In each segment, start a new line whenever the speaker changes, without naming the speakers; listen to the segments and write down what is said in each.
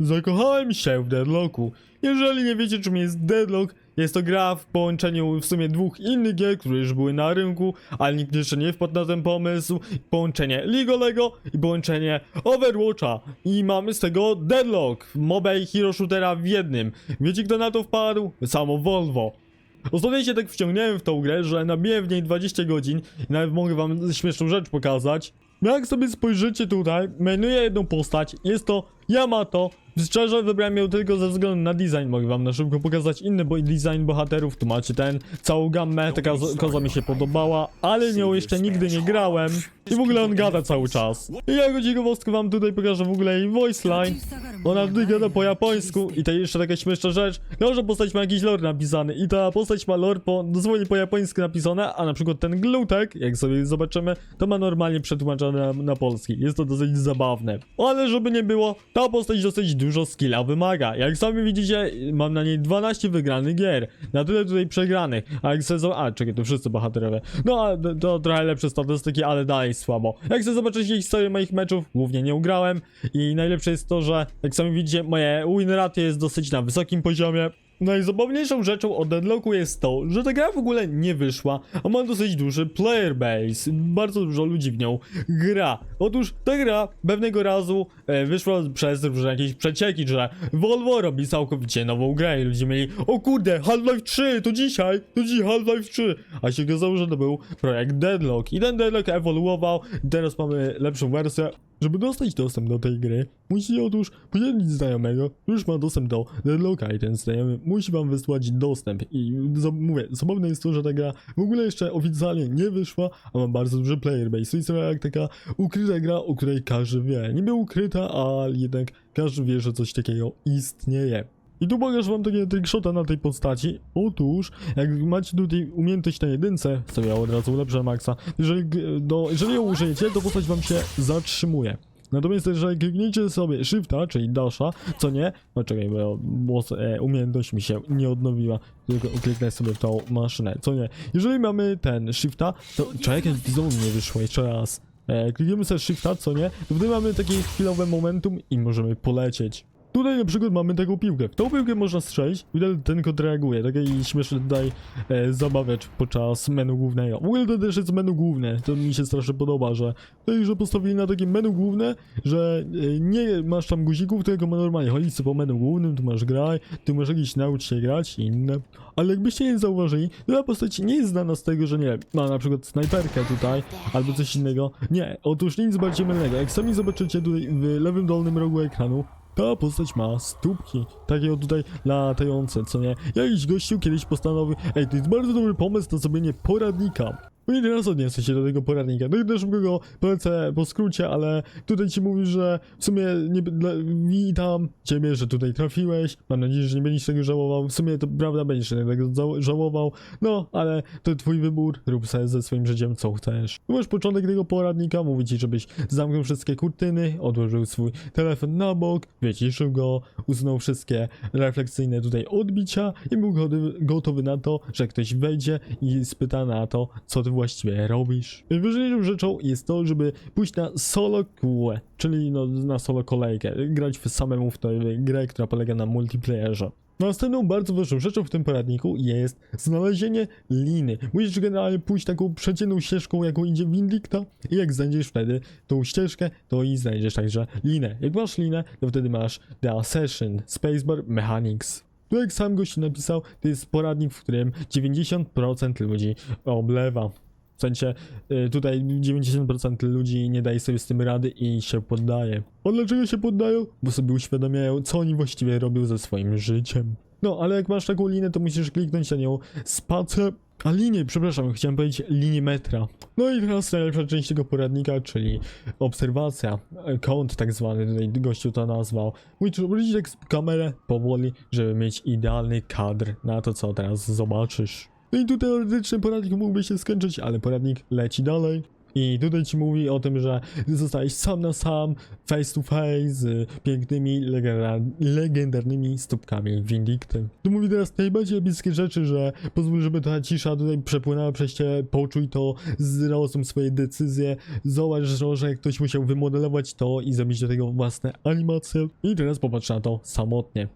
Zakochałem się w Deadlocku. Jeżeli nie wiecie czym jest Deadlock, jest to gra w połączeniu w sumie dwóch innych gier, które już były na rynku, ale nikt jeszcze nie wpadł na ten pomysł. Połączenie League Lego i połączenie Overwatcha. I mamy z tego Deadlock, mobile hero shootera w jednym. Wiecie kto na to wpadł? Samo Volvo. Ostatnio się tak wciągnąłem w tą grę, że nabiłem w niej 20 godzin i nawet mogę wam śmieszną rzecz pokazać. Jak sobie spojrzycie tutaj, menuję jedną postać, jest to Yamato. Szczerze wybrałem ją tylko ze względu na design, mogę wam na szybko pokazać inny bo design bohaterów, tu macie ten, całą gammę, taka koza mi się podobała, ale nią jeszcze nigdy nie grałem i w ogóle on gada cały czas. I jako ciekawostkę wam tutaj pokażę w ogóle jej voice line. Ona tutaj gada po japońsku i to jeszcze taka śmieszna rzecz, każda postać ma jakiś lore napisany i ta postać ma lore po, dosłownie po japońsku napisane, a na przykład ten glutek, jak sobie zobaczymy, to ma normalnie przetłumaczone na, na polski. Jest to dosyć zabawne. Ale żeby nie było, ta postać dosyć dużo skilla wymaga. Jak sami widzicie, mam na niej 12 wygranych gier, na tyle tutaj przegranych, a jak sezon... A, czekaj, to wszyscy bohaterowie. No, a to, trochę lepsze statystyki, ale dalej słabo. Jak chcę zobaczyć historię moich meczów, głównie nie ugrałem i najlepsze jest to, że jak sami widzicie, moje win ratio jest dosyć na wysokim poziomie. Najzabawniejszą rzeczą o Deadlocku jest to, że ta gra w ogóle nie wyszła, a ma dosyć duży player base. Bardzo dużo ludzi w nią gra. Otóż ta gra pewnego razu e, wyszła przez różne jakieś przecieki, że Volvo robi całkowicie nową grę i ludzie mieli o kurde, Half-Life 3, to dzisiaj, to dziś Half-Life 3. A się okazało, że to był projekt Deadlock i ten Deadlock ewoluował teraz mamy lepszą wersję. Żeby dostać dostęp do tej gry, musicie otóż podzielić znajomego, już ma dostęp do Deadlocka i ten znajomy musi wam wysłać dostęp. I za- mówię, zabawne jest to, że ta gra w ogóle jeszcze oficjalnie nie wyszła, a ma bardzo duży player base. To jest trochę jak taka ukryta gra, o której każdy wie. Niby ukryta, a jednak każdy wie, że coś takiego istnieje. I tu pokażę wam takie trickshota na tej postaci. Otóż, jak macie tutaj umiejętność na jedynce, to ja od razu ulepszę maksa. Jeżeli, do, jeżeli ją użyjecie, to postać wam się zatrzymuje. Natomiast jeżeli klikniecie sobie shifta, czyli dasha, co nie, no czekaj, bo głos, e, umiejętność mi się nie odnowiła, tylko kliknę sobie w tą maszynę, co nie. Jeżeli mamy ten shifta, to czekaj, znowu nie wyszło, jeszcze raz. E, klikniemy sobie shifta, co nie, to wtedy mamy takie chwilowe momentum i możemy polecieć. Tutaj na przykład mamy taką piłkę. W tą piłkę można strzelić, widać ten kod reaguje. Taki śmieszny tutaj e, zabawiacz podczas menu głównego. W ogóle to też jest menu główne. To mi się strasznie podoba, że tutaj, że postawili na takie menu główne, że e, nie masz tam guzików, tylko ma normalnie chodzić sobie po menu głównym, tu masz graj, tu masz jakieś naucz się grać i inne. Ale jakbyście nie zauważyli, ta postać nie jest znana z tego, że nie ma na przykład snajperkę tutaj, albo coś innego. Nie, otóż nic bardziej mylnego. Jak sami zobaczycie tutaj w lewym dolnym rogu ekranu, ta postać ma stópki, takie tutaj latające, co nie? Jakiś gościu kiedyś postanowił, ej, to jest bardzo dobry pomysł na zrobienie poradnika. No i teraz odniosę się do tego poradnika. No też szybko go polecę po skrócie, ale tutaj ci mówi, że w sumie nie, dla, witam ciebie, że tutaj trafiłeś. Mam nadzieję, że nie będziesz tego żałował. W sumie to prawda, będziesz tego żałował. No, ale to twój wybór. Rób sobie ze swoim życiem co chcesz. Tu masz początek tego poradnika. Mówi ci, żebyś zamknął wszystkie kurtyny, odłożył swój telefon na bok, wyciszył go, usunął wszystkie refleksyjne tutaj odbicia i był gotowy, na to, że ktoś wejdzie i spyta na to, co ty właściwie robisz. Najważniejszą rzeczą jest to, żeby pójść na solo queue, czyli no, na solo kolejkę, grać w samemu w tę grę, która polega na multiplayerze. Następną bardzo ważną rzeczą w tym poradniku jest znalezienie liny. Musisz generalnie pójść taką przeciętną ścieżką, jaką idzie Vindicta i jak znajdziesz wtedy tą ścieżkę, to i znajdziesz także linę. Jak masz linę, to wtedy masz The Accession, Spacebar Mechanics. Tu jak sam gość napisał, to jest poradnik, w którym 90% ludzi oblewa. W sensie y, tutaj 90% ludzi nie daje sobie z tym rady i się poddaje. A dlaczego się poddają? Bo sobie uświadamiają, co oni właściwie robią ze swoim życiem. No, ale jak masz taką linię, to musisz kliknąć na nią spacer. A linię, przepraszam, chciałem powiedzieć linię metra. No i teraz najlepsza część tego poradnika, czyli obserwacja, kąt tak zwany, tutaj gościu to nazwał. Musisz obrócić kamerę powoli, żeby mieć idealny kadr na to, co teraz zobaczysz. No i tu teoretyczny poradnik mógłby się skończyć, ale poradnik leci dalej. I tutaj ci mówi o tym, że zostałeś sam na sam, face to face z pięknymi, legenda- legendarnymi stópkami Vindicty. Tu mówi teraz najbardziej epickie rzeczy, że pozwól, żeby ta cisza tutaj przepłynęła przez ciebie, poczuj to, zrozum swoje decyzje, zobacz, że ktoś musiał wymodelować to i zrobić do tego własne animacje. I teraz popatrz na to samotnie.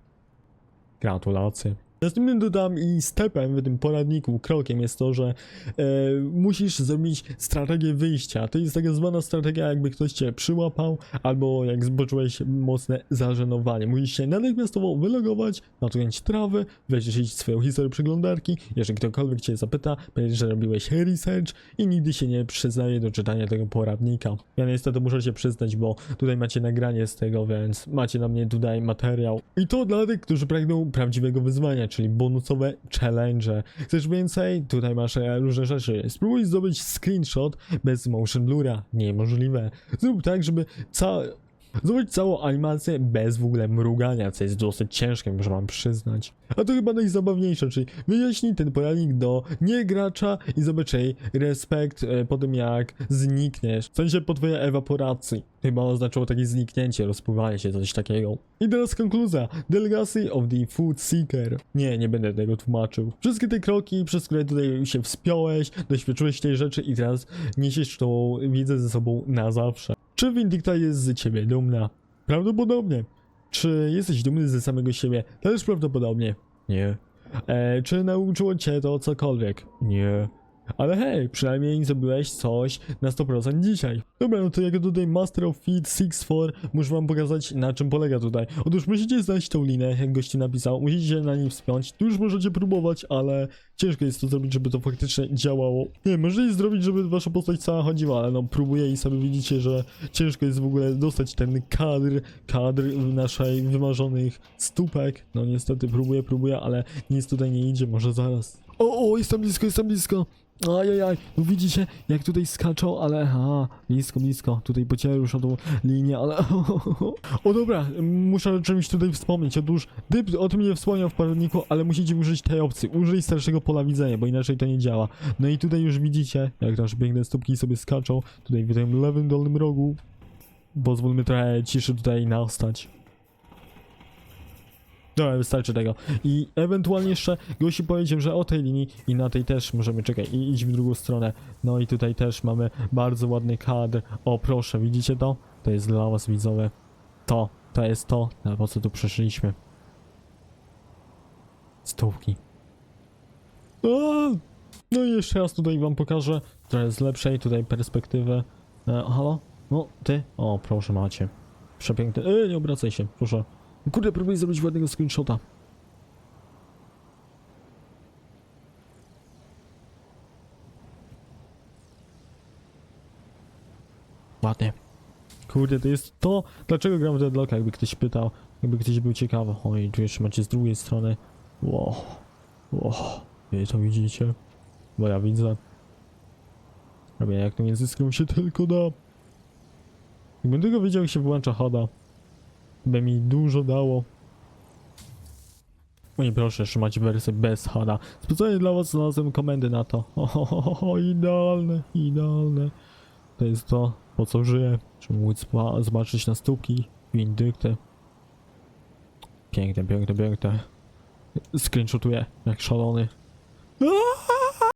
Gratulacje. Następnym dodam i stepem w tym poradniku, krokiem jest to, że e, musisz zrobić strategię wyjścia. To jest taka zwana strategia, jakby ktoś cię przyłapał, albo jak zboczyłeś mocne zażenowanie. Musisz się natychmiastowo wylogować, natknąć trawy, wyciszyć swoją historię przeglądarki. Jeżeli ktokolwiek cię zapyta, powiedz, że robiłeś research i nigdy się nie przyznaje do czytania tego poradnika. Ja niestety muszę się przyznać, bo tutaj macie nagranie z tego, więc macie na mnie tutaj materiał. I to dla tych, którzy pragną prawdziwego wyzwania, czyli bonusowe challenge. Chcesz więcej? Tutaj masz e, różne rzeczy. Spróbuj zdobyć screenshot bez motion blura. Niemożliwe. Zrób tak, żeby ca... Zdobyć całą animację bez w ogóle mrugania, co jest dosyć ciężkie, muszę wam przyznać. A to chyba najzabawniejsze, czyli wyjaśnij ten poradnik do niegracza i zobacz jej respekt e, po tym jak znikniesz. W sensie po twojej ewaporacji. Chyba oznaczyło takie zniknięcie, rozpływanie się, coś takiego. I teraz konkluzja. The Legacy of the Food Seeker. Nie, nie będę tego tłumaczył. Wszystkie te kroki, przez które tutaj się wspiąłeś, doświadczyłeś tej rzeczy i teraz niesiesz tą wiedzę ze sobą na zawsze. Czy Vindicta jest z ciebie dumna? Prawdopodobnie. Czy jesteś dumny ze samego siebie? Też prawdopodobnie. Nie. E, czy nauczyło cię to cokolwiek? Nie. Ale hej, przynajmniej zrobiłeś coś na 100% dzisiaj. Dobra, no to jak tutaj Master of Feed 6.4 muszę wam pokazać na czym polega tutaj. Otóż musicie znaleźć tą linę, jak gości napisał, musicie na niej wspiąć. Tu już możecie próbować, ale ciężko jest to zrobić, żeby to faktycznie działało. Nie, możecie zrobić, żeby wasza postać cała chodziła, ale no próbuję i sobie widzicie, że ciężko jest w ogóle dostać ten kadr, kadr naszej wymarzonych stópek. No niestety próbuję, próbuję, ale nic tutaj nie idzie, może zaraz. O, o, jestem blisko, jestem blisko. Ajajaj, no widzicie, jak tutaj skaczą, ale a, blisko, blisko, tutaj pociąłem już o tą linię, ale o dobra, muszę o czymś tutaj wspomnieć, otóż Dyb o tym nie wspomniał w poradniku, ale musicie użyć tej opcji, użyj starszego pola widzenia, bo inaczej to nie działa. No i tutaj już widzicie, jak nasze piękne stópki sobie skaczą, tutaj w tym lewym dolnym rogu, pozwólmy trochę ciszy tutaj nastać. Dobra, wystarczy tego. I ewentualnie jeszcze gości powiedział, że o tej linii i na tej też możemy czekać i iść w drugą stronę. No i tutaj też mamy bardzo ładny kadr. O proszę, widzicie to? To jest dla was widzowie. To, to jest to, na po co tu przeszliśmy. Stołki. A! No i jeszcze raz tutaj wam pokażę trochę z lepszej tutaj perspektywy. E, halo? No, ty? O, proszę macie. Przepiękny. E, nie obracaj się, proszę. Kurde, próbuję zrobić ładnego screenshota. Ładnie. Kurde, to jest to, dlaczego gram w Deadlocka, jakby ktoś pytał, jakby ktoś był ciekawy. Oj, tu jeszcze macie z drugiej strony. Wow. Wow. Wy to widzicie? Bo ja widzę. Robię jak to między skrom się tylko da. Jakbym tylko wiedział, jak się włącza hoda by mi dużo dało. Nie proszę, macie wersję bez hada. Specjalnie dla was znalazłem komendy na to. Ohohoho, idealne, idealne. To jest to, po co żyję. Żeby móc zobaczyć na stópki, windykty. Piękne, piękne, piękne. Screenshotuję, jak szalony. Ah!